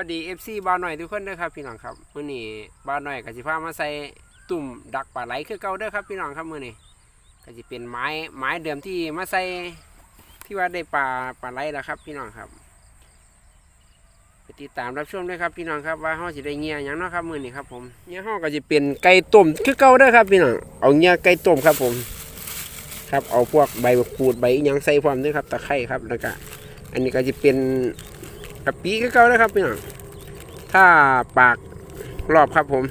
สวัสดี FC บ้าวหน่อยทุกคนเด้อครับพี่น้องครับมื้อนี้บ้าวหน่อยกสิพามาใส่ตุ่มดักปลาไหลคือเก่าเด้อครับพี่น้องครับมื้อนี้ก็สิเป็นไม้ไม้เดิมที่มาใส่ที่ว่าได้ปลาปลาไหลแล้วครับ พี่น้องครับไปติดตามรับชมด้วยครับพี่น้องครับว่าเฮาสิได้เงียหยังเนาะครับมื้อนี้ครับผมเงียเฮาก็สิเป็นไก่ต้มคือเก่าเด้อครับ พี่น้องเอาเงียไก่ต้มครับผม ครับเอาพวกใบกูดใบหยังใส่พร้อมด้วยครับตะไคร้ครับแล้วก็อันนี้ก็จะเป็น กะปิคือเก่านะครับพี่น้องถ้าปากรอบครับผม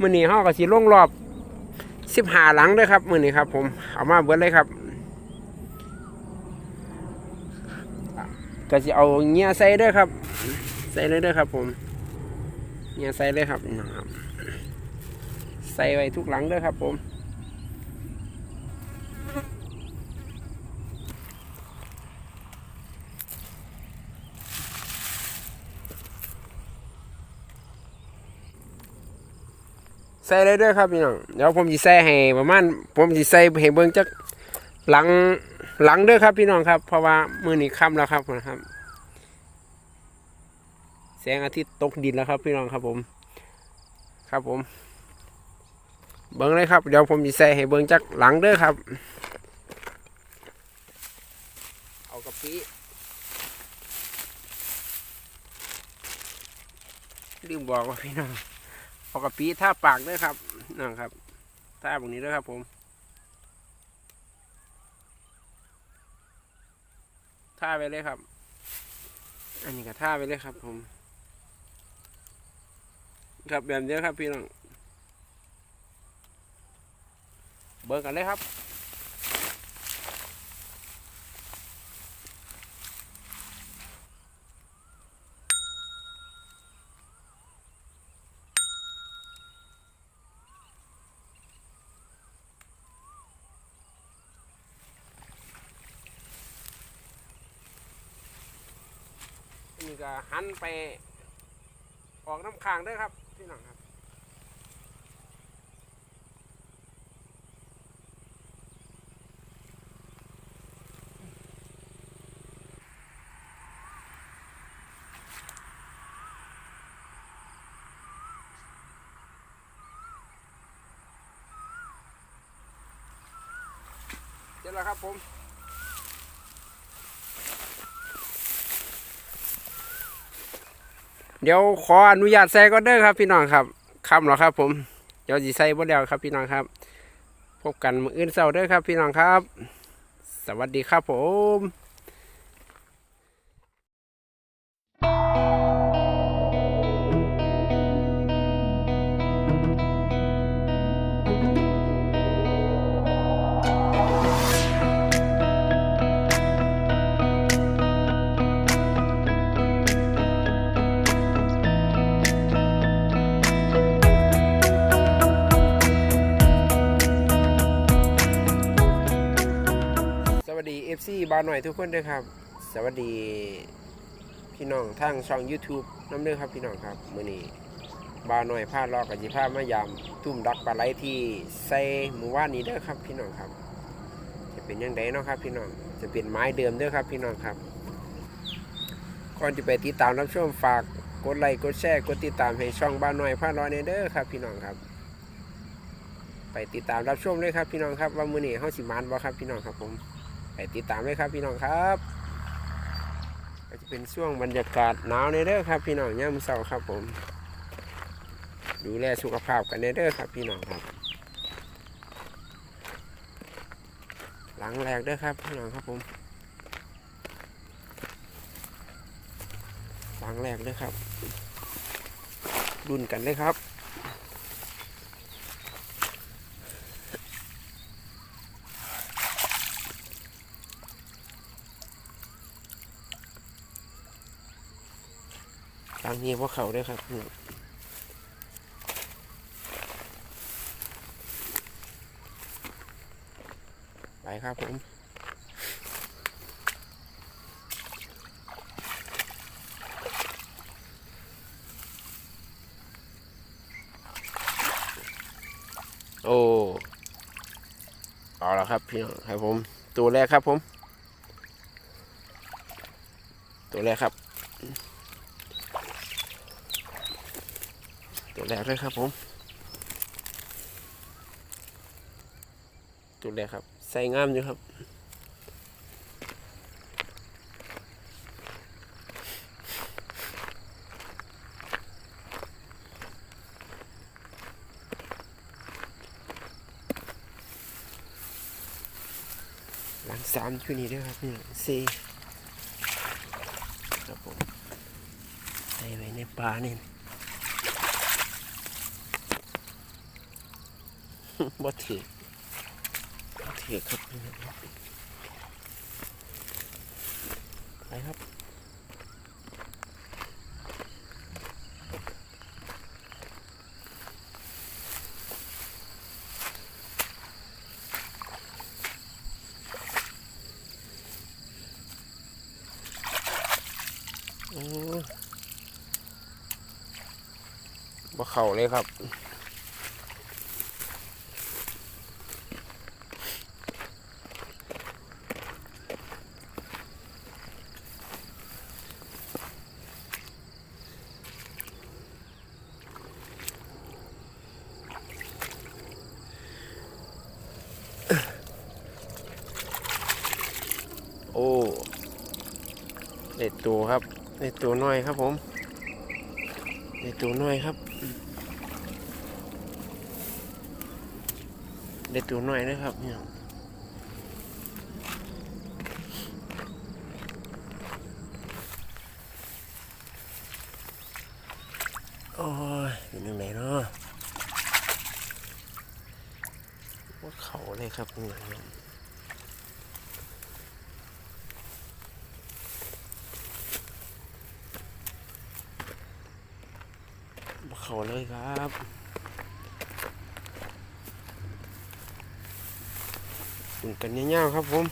มือนี้ห่อก็สิลงรอบสิบหาหลังด้วยครับมือนี้ครับ ผมเอามาเบิดเลยครับก็จะเอาเงี้ยใส่ด้วยครับ ใส่เลยด้วยครับ ผมเงี้ยใส่เลยครับนะครับใส่ไว้ทุกหลังด้วยครับ ผม ใส่เลยด้วยครับพี่น้องเดี๋ยวผมจะใส่ให้ประมาณผมจะใส่ให้เบิ่งจักหลังหลังเด้อครับพี่น้องครับ เพราะว่ามือนี้ค่ำแล้วครับนะครับ แสงอาทิตย์ตกดินแล้วครับ พี่น้องครับผม ครับผม เบิ่งเลยครับ เดี๋ยวผมจะใส่ให้เบิ่งจักหลังเด้อครับ เอากะปิลืมบอกว่าพี่น้อง เอากะปิท่าปากด้วยครับนะครับท่าตรงนี้ด้วยครับผมท่าไปเลยครับ อันนี้ก็ท่าไปเลยครับผมครับแบบนี้ครับพี่น้องเบิกกันเลยครับ นี่ก็หันไปออกน้ำค้างด้วยครับพี่น้องครับเสร็จแล้วครับผม เดี๋ยวขออนุญาตใส่ก็เด้อครับพี่น้องครับคำหรอครับ ผมเดี๋ยวจีใส่บ่แล้วครับพี่น้องครับ พบกันมื้ออื่นเสาร์เด้อครับ พี่น้องครับ สวัสดีครับผม FC บาหน่อยทุกคนด้วยครับ สวัสดีพี่น้องทางช่อง YouTube น้ำเด้อครับพี่น้องครับมื้อนี้บาหน่อยพาลอกกับจิพามายามทุ่มดักปลาไหลที่ใส่หมู่ว่านนี้เด้อครับ พี่น้องครับ จะเป็นยังไงเนาะครับ พี่น้องจะเป็นไม้เดิมเด้อครับ พี่น้องครับก่อนจะไปติดตามรับชมฝากกดไลค์กดแชร์กดติดตามให้ช่องบ้านหน่อยพาลอยในเด้อครับ พี่น้องครับ ไปติดตามรับชมเลยครับ พี่น้องครับว่ามือนี้เฮาสิมานบ่ครับพี่น้องครับผม ไปติดตามเลยครับพี่น้องครับก็จะเป็นช่วงบรรยากาศหนาวในเด้อครับ พี่น้องย่ำเสาครับผม ดูแลสุขภาพกันในเด้อครับ พี่น้องครับ หลังแรกเด้อครับพี่น้องครับผมหลังแรกเด้อครับรุ่นกันเลยครับ ตามนี้พวกเขาด้วยครับไปครับผมโอ้เอาละครับพี่น้องครับผม ตัวแรกครับผม ตัวแรกครับ ตัวแรกเลยครับผม ตัวแรกครับ ใส่งามอยู่ครับหลังสามอยู่นี่ด้วยครับเนี่ยสี่ครับผมใส่ไว้ในปลานี่ บ่ถือบ่ถือครับไปครับโอ้บ่เข่าเลยครับ โอ้เด็ด ตัวครับเด็ดตัวน้อยครับผมเด็ดตัวน้อยครับเด็ดตัวน้อยนะครับเนี่ยโอ้ยเป็นยังไงเนาะว่าเขาเลยครับเนี่ย เขาเลยครับอุ่นกันเงี้ยๆครับผม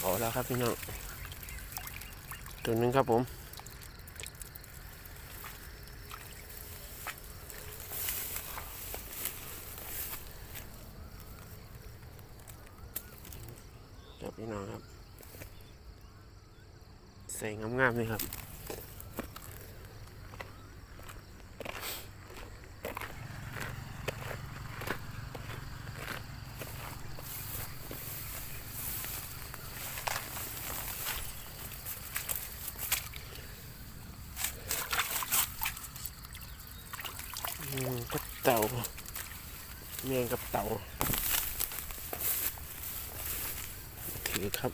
พอแล้วครับพี่น้องตัวนึงครับผม ครับพี่น้องครับ ใส่งามๆเลยครับอืมกับเต่าเมียงกับเต่า ถือครับ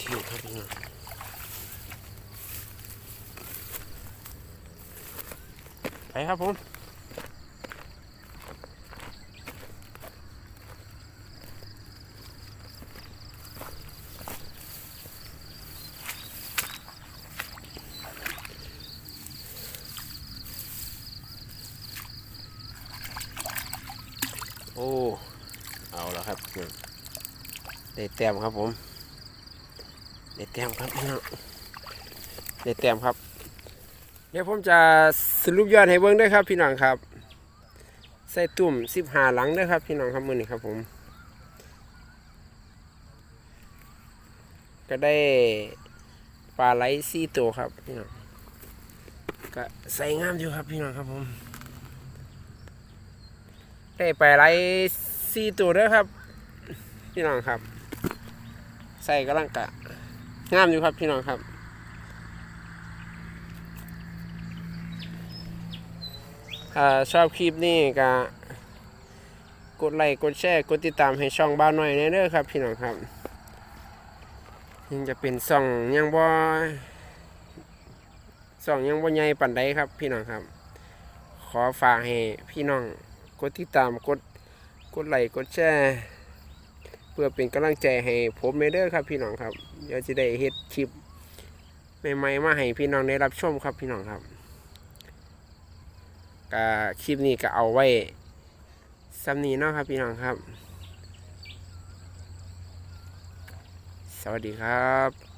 ถือครับพี่น้องไปครับผม โอ้ เอาแล้วครับ ได้แต้มครับผมได้แต้มครับพี่น้องได้แต้มครับ เดี๋ยวผมจะสรุปยอดให้เบิ่งด้วยครับพี่น้องครับ ใส่ตุ่มสิบหาหลังด้วยครับพี่น้องครับมือนี้ครับผม ก็ได้ปลาไหลสี่ตัวครับพี่น้องก็ใส่งามอยู่ครับพี่น้องครับผม ได้ปลาไหลสี่ตัวด้วยครับ พี่น้องครับ ใส่กำลังกะงามอยู่ครับพี่น้องครับชอบคลิปนี้ก็กดไลค์กดแชร์กดติดตามให้ช่องบ้านหน่อยเด้อครับ พี่น้องครับยังจะเป็นช่องยังบ่ช่องยังบ่ใหญ่ปานใดครับ พี่น้องครับ ขอฝากให้พี่น้องกดติดตามกดกดไลค์กดแชร์ เพื่อเป็นกำลังใจให้ผมเด้อครับพี่น้องครับเดี๋ยวจะได้เฮ็ดคลิปใหม่ๆมาให้พี่น้องได้รับชมครับพี่น้องครับก็คลิปนี้ก็เอาไว้ซ้ำนี้เนาะครับพี่น้องครับ สวัสดีครับ